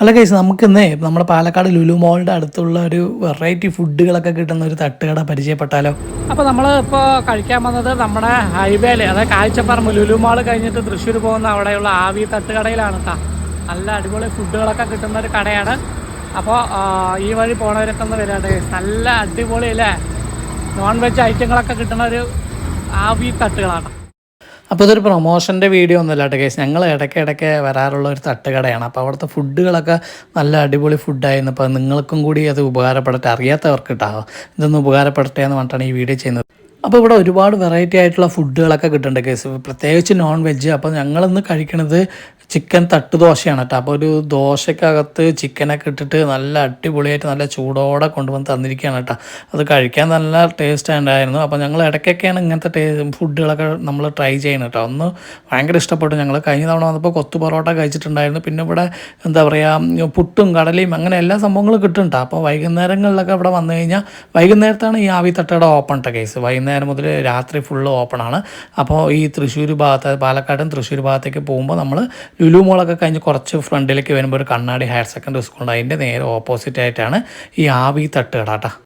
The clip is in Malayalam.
അല്ല കേസ് നമുക്കിന്നേ നമ്മുടെ പാലക്കാട് ലുലു മോളിന്റെ അടുത്തുള്ള ഒരു വെറൈറ്റി ഫുഡുകളൊക്കെ കിട്ടുന്ന ഒരു തട്ടുകട പരിചയപ്പെട്ടാലോ? അപ്പോൾ നമ്മൾ ഇപ്പോൾ കഴിക്കാൻ വന്നത് നമ്മുടെ ഹൈവേയിൽ അതായത് കാഴ്ചപ്പറമ്പ് ലുലു മോൾ കഴിഞ്ഞിട്ട് തൃശ്ശൂർ പോകുന്ന അവിടെയുള്ള ആവി തട്ടുകടയിലാണ് നല്ല അടിപൊളി ഫുഡുകളൊക്കെ കിട്ടുന്ന ഒരു കടയാണ്. അപ്പോൾ ഈ വഴി പോണവരൊക്കെ ഒന്ന് വരാട്ടെ നല്ല അടിപൊളി അല്ലേ നോൺ വെജ് ഐറ്റങ്ങളൊക്കെ കിട്ടുന്ന ഒരു ആവി തട്ടുകളാണ്. അപ്പോൾ ഇതൊരു പ്രൊമോഷന്റെ വീഡിയോ ഒന്നുമില്ല കേട്ടോ കേസ് ഞങ്ങൾ ഇടയ്ക്ക് ഇടയ്ക്ക് വരാറുള്ള ഒരു തട്ടുകടയാണ്. അപ്പോൾ അവിടുത്തെ ഫുഡുകളൊക്കെ നല്ല അടിപൊളി ഫുഡായിരുന്നു അപ്പോൾ നിങ്ങൾക്കും കൂടി അത് ഉപകാരപ്പെടട്ടെ. അറിയാത്തവർക്ക് കേട്ടോ ഇതൊന്ന് ഉപകാരപ്പെടട്ടെ എന്ന് പറഞ്ഞിട്ടാണ് ഈ വീഡിയോ ചെയ്യുന്നത്. അപ്പോൾ ഇവിടെ ഒരുപാട് വെറൈറ്റി ആയിട്ടുള്ള ഫുഡുകളൊക്കെ കിട്ടുന്നുണ്ട് കേസ് പ്രത്യേകിച്ച് നോൺ വെജ് അപ്പോൾ ഞങ്ങളിന്ന് കഴിക്കണത് ചിക്കൻ തട്ട് ദോശയാണ് കേട്ടോ. അപ്പോൾ ഒരു ദോശക്കകത്ത് ചിക്കനൊക്കെ ഇട്ടിട്ട് നല്ല അടിപൊളിയായിട്ട് നല്ല ചൂടോടെ കൊണ്ടുവന്ന് തന്നിരിക്കുകയാണ് കേട്ടോ. അത് കഴിക്കാൻ നല്ല ടേസ്റ്റ് ഉണ്ടായിരുന്നു. അപ്പോൾ ഞങ്ങൾ ഇടയ്ക്കൊക്കെയാണ് ഇങ്ങനത്തെ ടേ ഫുഡുകളൊക്കെ നമ്മൾ ട്രൈ ചെയ്യുന്നത് കേട്ടോ. ഒന്ന് ഭയങ്കര ഇഷ്ടപ്പെട്ടു. ഞങ്ങൾ കഴിഞ്ഞ തവണ വന്നപ്പോൾ കൊത്തു പൊറോട്ട കഴിച്ചിട്ടുണ്ടായിരുന്നു. പിന്നെ ഇവിടെ എന്താ പറയുക പുട്ടും കടലയും അങ്ങനെ എല്ലാ സംഭവങ്ങളും കിട്ടുന്നുണ്ട് അപ്പോൾ വൈകുന്നേരങ്ങളിലൊക്കെ ഇവിടെ വന്നു കഴിഞ്ഞാൽ വൈകുന്നേരത്താണ് ഈ ആവി തട്ടയുടെ ഓപ്പൺ കേസ് കേസ് വൈകുന്നേരം മുതൽ രാത്രി ഫുള്ള് ഓപ്പൺ ആണ്. അപ്പോൾ ഈ തൃശ്ശൂർ ഭാഗത്ത് പാലക്കാടും തൃശ്ശൂർ ഭാഗത്തേക്ക് പോകുമ്പോൾ നമ്മൾ ലുലു മോളൊക്കെ കഴിഞ്ഞ് കുറച്ച് ഫ്രണ്ടിലേക്ക് വരുമ്പോൾ ഒരു കണ്ണാടി ഹയർ സെക്കൻഡറി സ്കൂളുണ്ട് അതിന്റെ നേരെ ഓപ്പോസിറ്റ് ആയിട്ടാണ് ഈ ആവി തട്ടുകട കേട്ടോ.